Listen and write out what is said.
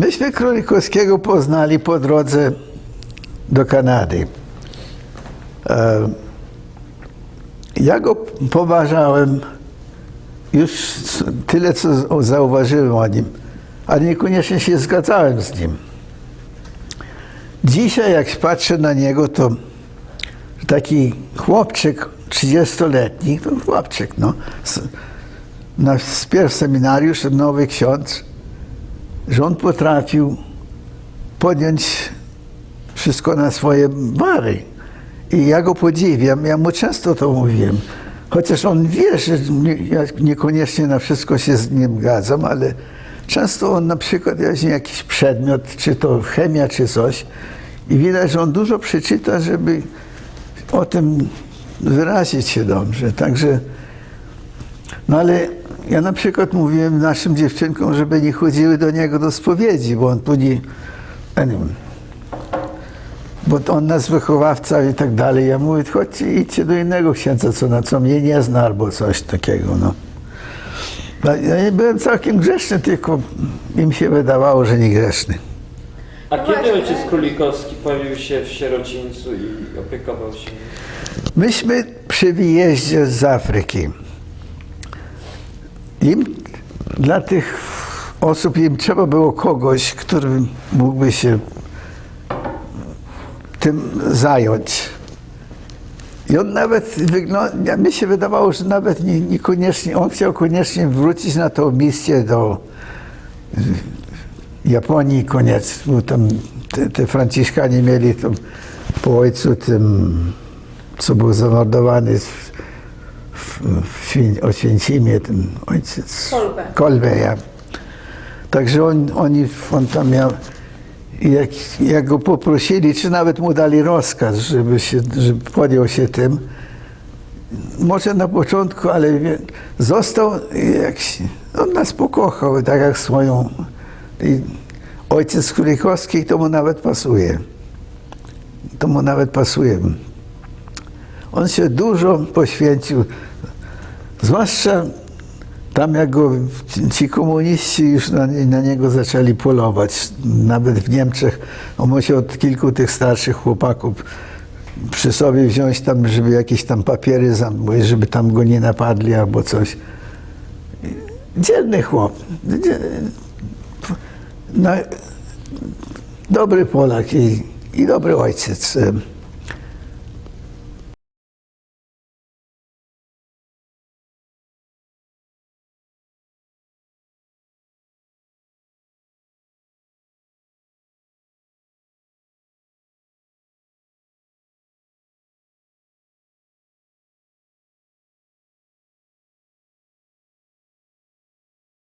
Myśmy Królikowskiego poznali po drodze do Kanady. E, Ja go poważałem już tyle, co zauważyłem o nim, ale niekoniecznie się zgadzałem z nim. Dzisiaj, jak patrzę na niego, to taki chłopczyk 30-letni, to chłopczyk, no, na, wpierw seminariusz, nowy ksiądz, on potrafił podjąć wszystko na swoje bary. I ja go podziwiam, ja mu często to mówiłem. Chociaż on wie, że ja niekoniecznie na wszystko się z nim zgadzam, ale często on na przykład jakiś przedmiot, czy to chemia, czy coś i widać, że on dużo przeczyta, żeby o tym wyrazić się dobrze. Także, no ale ja na przykład mówiłem naszym dziewczynkom, żeby nie chodziły do niego do spowiedzi, bo on później, ja nie wiem, bo on nas wychowawca i tak dalej. Ja mówię, chodźcie, idźcie do innego księdza, co, na co mnie nie zna, albo coś takiego, no. Ja nie byłem całkiem grzeszny, tylko im się wydawało, że nie grzeszny. A kiedy ojciec Królikowski pojawił się w sierocińcu i opiekował się? Myśmy przy wyjeździe z Afryki. Dla tych osób im trzeba było kogoś, który mógłby się tym zająć. I on nawet wygląda, mi się wydawało, że nawet nie, niekoniecznie, on chciał koniecznie wrócić na tą misję do Japonii, koniec, bo tam te, te Franciszkanie mieli tam po ojcu tym, co był zamordowany w, Oświęcimie, ten ojciec. Kolbe. Kolbe, ja. Także on, oni, on tam miał, jak, jak go poprosili, czy nawet mu dali rozkaz, żeby, się, żeby podjął się tym, może na początku, ale został, jak, się- on nas pokochał, tak jak swoją. I ojciec Królikowski to mu nawet pasuje. To mu nawet pasuje. On się dużo poświęcił, zwłaszcza tam jak go ci- ci komuniści już na, na niego zaczęli polować, nawet w Niemczech, on musiał od kilku tych starszych chłopaków przy sobie wziąć tam, żeby jakieś tam papiery, zam- żeby tam go nie napadli albo coś. Dzielny chłop. No, dobry Polak i, i dobry ojciec.